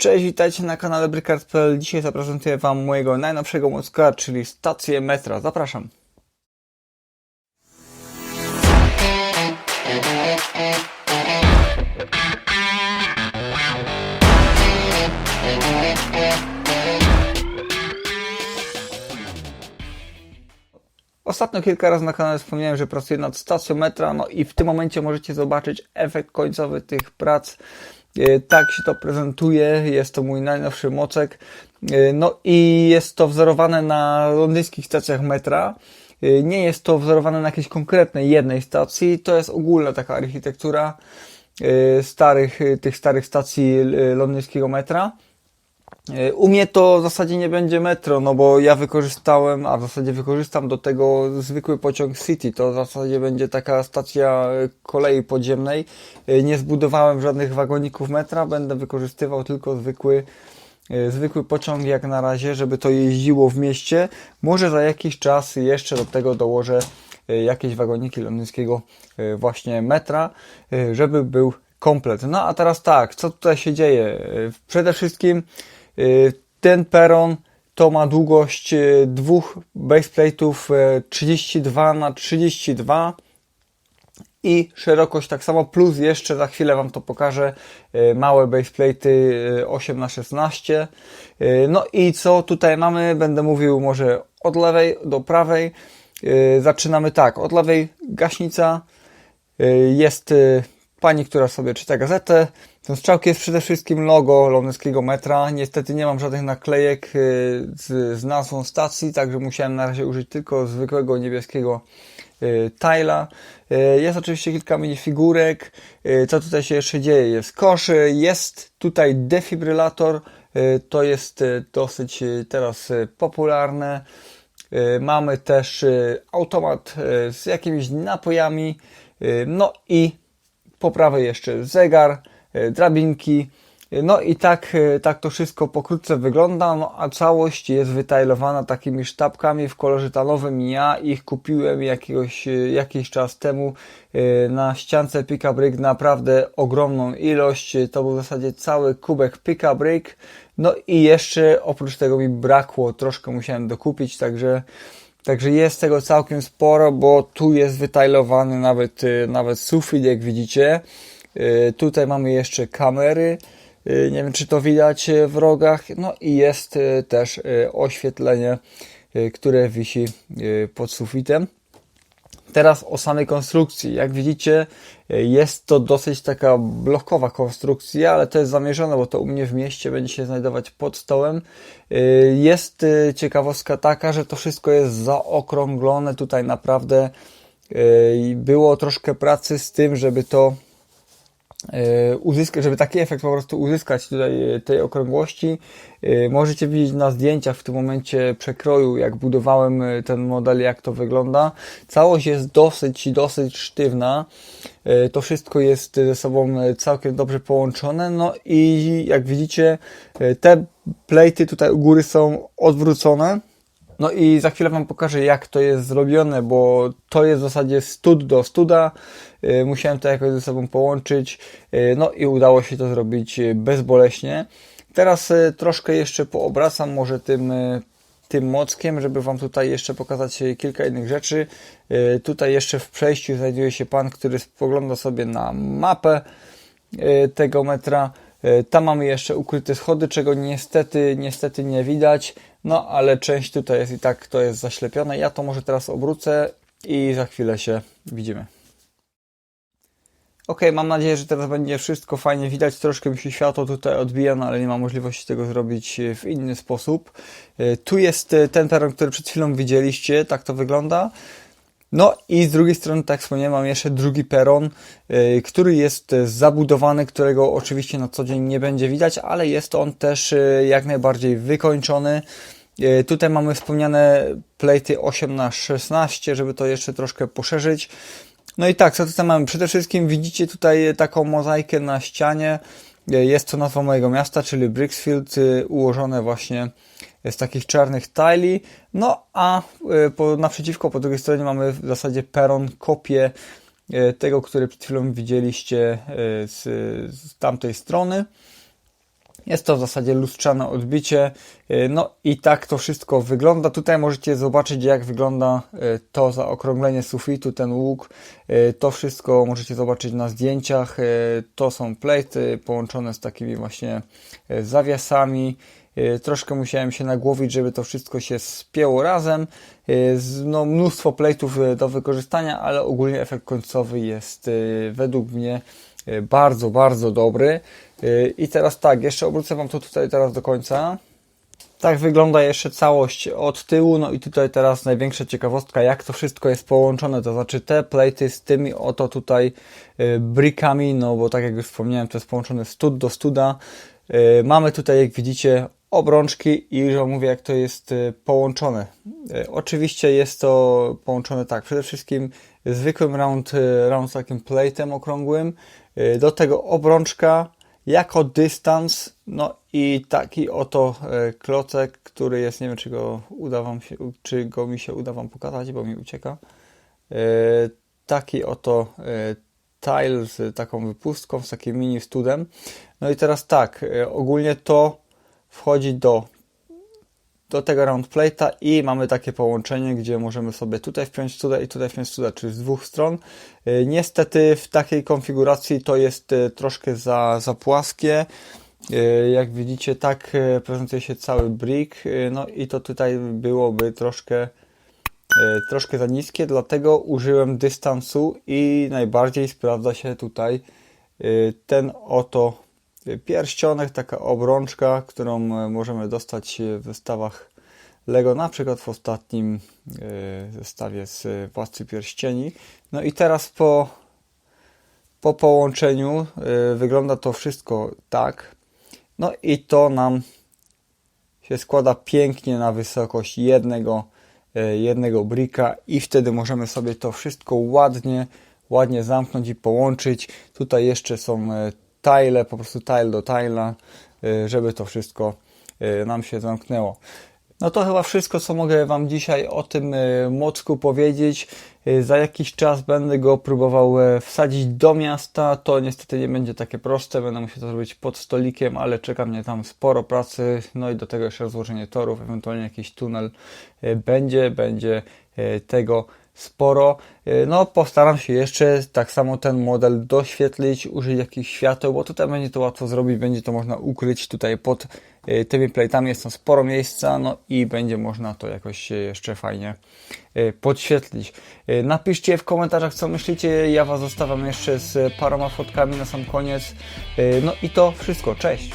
Cześć, witajcie na kanale Brykard.pl. Dzisiaj zaprezentuję Wam mojego najnowszego mocka, czyli stację metra. Zapraszam. Ostatnio kilka razy na kanale wspomniałem, że pracuję nad stacją metra, no i w tym momencie możecie zobaczyć efekt końcowy tych prac. E, Tak się to prezentuje, jest to mój najnowszy mocek. E, No i jest to wzorowane na londyńskich stacjach metra. E, Nie jest to wzorowane na jakiejś konkretnej jednej stacji, to jest ogólna taka architektura starych, tych starych stacji londyńskiego metra. U mnie to w zasadzie nie będzie metro, no bo ja wykorzystałem, a w zasadzie wykorzystam do tego zwykły pociąg City. To w zasadzie będzie taka stacja e, kolei podziemnej. E, Nie zbudowałem żadnych wagoników metra, będę wykorzystywał tylko zwykły, e, zwykły pociąg jak na razie, żeby to jeździło w mieście. Może za jakiś czas jeszcze do tego dołożę jakieś wagoniki londyńskiego właśnie metra, żeby był komplet. No a teraz tak, co tutaj się dzieje? Przede wszystkim Ten peron to ma długość y, dwóch baseplate'ów y, 32 na 32 i szerokość tak samo, plus jeszcze za chwilę Wam to pokażę, y, małe baseplate'y y, 8 na 16 Y, No i co tutaj mamy? Będę mówił może od lewej do prawej. Y, Zaczynamy tak, od lewej gaśnica, Y, jest y, pani, która sobie czyta gazetę. Ten strzałki jest przede wszystkim logo londyńskiego metra. Niestety nie mam żadnych naklejek y, z, z nazwą stacji, także musiałem na razie użyć tylko zwykłego niebieskiego y, tila. Y, Jest oczywiście kilka minifigurek. Co tutaj się jeszcze dzieje? Jest kosz, jest tutaj defibrylator. To jest dosyć teraz popularne. Mamy też automat z jakimiś napojami. No i po prawej jeszcze zegar, drabinki. Y, No i tak, y, tak to wszystko pokrótce wygląda, no a całość jest wytajlowana takimi sztabkami w kolorze talowym. Ja ich kupiłem jakiegoś, y, jakiś czas temu na ściance Pika Brick naprawdę ogromną ilość. To był w zasadzie cały kubek Pika Brick. No i jeszcze oprócz tego mi brakło, troszkę musiałem dokupić, także Także jest tego całkiem sporo, bo tu jest wytajlowany nawet, nawet sufit, jak widzicie. Y, Tutaj mamy jeszcze kamery. Y, Nie wiem, czy to widać y, w rogach. No i jest też oświetlenie, które wisi pod sufitem. Teraz o samej konstrukcji. Jak widzicie, jest to dosyć taka blokowa konstrukcja, ale to jest zamierzone, bo to u mnie w mieście będzie się znajdować pod stołem. Jest ciekawostka taka, że to wszystko jest zaokrąglone. Tutaj naprawdę było troszkę pracy z tym, żeby to uzyskać, żeby taki efekt po prostu uzyskać tutaj y, tej okrągłości. Y, Możecie widzieć na zdjęciach w tym momencie przekroju, jak budowałem ten model, jak to wygląda. Całość jest dosyć, dosyć sztywna. To wszystko jest ze sobą całkiem dobrze połączone. No i jak widzicie, te plejty tutaj u góry są odwrócone. No i za chwilę Wam pokażę, jak to jest zrobione, bo to jest w zasadzie stud do studa. Y, Musiałem to jakoś ze sobą połączyć, y, no i udało się to zrobić y, bezboleśnie. Teraz troszkę jeszcze poobracam może tym, tym mockiem, żeby Wam tutaj jeszcze pokazać kilka innych rzeczy. Tutaj jeszcze w przejściu znajduje się pan, który spogląda sobie na mapę tego metra. Y, Tam mamy jeszcze ukryte schody, czego niestety, niestety nie widać. No, ale część tutaj jest i tak to jest zaślepione. Ja to może teraz obrócę i za chwilę się widzimy. Ok, mam nadzieję, że teraz będzie wszystko fajnie widać. Troszkę mi się światło tutaj odbija, no ale nie ma możliwości tego zrobić e, w inny sposób. E, Tu jest e, ten peron, który przed chwilą widzieliście, tak to wygląda. No i z drugiej strony, tak wspomniałem, mam jeszcze drugi peron, y, który jest zabudowany, którego oczywiście na co dzień nie będzie widać, ale jest on też y, jak najbardziej wykończony. Y, Tutaj mamy wspomniane plejty 8 na 16 żeby to jeszcze troszkę poszerzyć. No i tak, co tutaj mamy? Przede wszystkim widzicie tutaj taką mozaikę na ścianie. Y, Jest to nazwa mojego miasta, czyli Brixfield, y, ułożone właśnie z takich czarnych tili. No a y, po, naprzeciwko, po drugiej stronie mamy w zasadzie peron, kopię y, tego, który przed chwilą widzieliście z, z tamtej strony. Jest to w zasadzie lustrzane odbicie. Y, No i tak to wszystko wygląda. Tutaj możecie zobaczyć, jak wygląda y, to zaokrąglenie sufitu, ten łuk. Y, To wszystko możecie zobaczyć na zdjęciach. To są plejty połączone z takimi właśnie zawiasami. Troszkę musiałem się nagłowić, żeby to wszystko się spięło razem. No, mnóstwo plejtów do wykorzystania, ale ogólnie efekt końcowy jest według mnie bardzo, bardzo dobry. I teraz tak, jeszcze obrócę Wam to tutaj teraz do końca. Tak wygląda jeszcze całość od tyłu, no i tutaj teraz największa ciekawostka, jak to wszystko jest połączone, to znaczy te plejty z tymi oto tutaj y, brickami, no bo tak jak już wspomniałem, to jest połączone stud do studa. Y, Mamy tutaj, jak widzicie, obrączki i już mówię, jak to jest y, połączone. Oczywiście jest to połączone tak, przede wszystkim zwykłym round, round takim platem okrągłym, do tego obrączka, jako dystans, no i taki oto e, klocek, który jest, nie wiem czy go uda wam się, czy go mi się uda wam pokazać, bo mi ucieka. E, Taki oto e, tile z taką wypustką, z takim mini studem. No i teraz tak, ogólnie to wchodzi do do tego round plate'a i mamy takie połączenie, gdzie możemy sobie tutaj wpiąć studa i tutaj wpiąć studa, czyli z dwóch stron. Y, Niestety w takiej konfiguracji to jest y, troszkę za, za płaskie. Y, Jak widzicie, tak prezentuje się cały brick. No i to tutaj byłoby troszkę, troszkę za niskie, dlatego użyłem dystansu i najbardziej sprawdza się tutaj ten oto pierścionek, taka obrączka, którą e, możemy dostać w zestawach Lego, na przykład w ostatnim e, zestawie z e, Władcy Pierścieni. No i teraz po, po połączeniu wygląda to wszystko tak. No i to nam się składa pięknie na wysokość jednego, jednego bricka i wtedy możemy sobie to wszystko ładnie, ładnie zamknąć i połączyć. Tutaj jeszcze są tile, po prostu tile do tile'a, e, żeby to wszystko e, nam się zamknęło. No to chyba wszystko, co mogę Wam dzisiaj o tym e, mocku powiedzieć. Za jakiś czas będę go próbował e, wsadzić do miasta. To niestety nie będzie takie proste. Będę musiał to zrobić pod stolikiem, ale czeka mnie tam sporo pracy. No i do tego jeszcze rozłożenie torów, ewentualnie jakiś tunel e, będzie. Będzie e, tego sporo. E, No, postaram się jeszcze tak samo ten model doświetlić, użyć jakichś świateł, bo tutaj będzie to łatwo zrobić, będzie to można ukryć tutaj pod e, tymi plate'ami, jest tam sporo miejsca, no i będzie można to jakoś jeszcze fajnie e, podświetlić. Napiszcie w komentarzach, co myślicie, ja Was zostawiam jeszcze z paroma fotkami na sam koniec. No i to wszystko, cześć!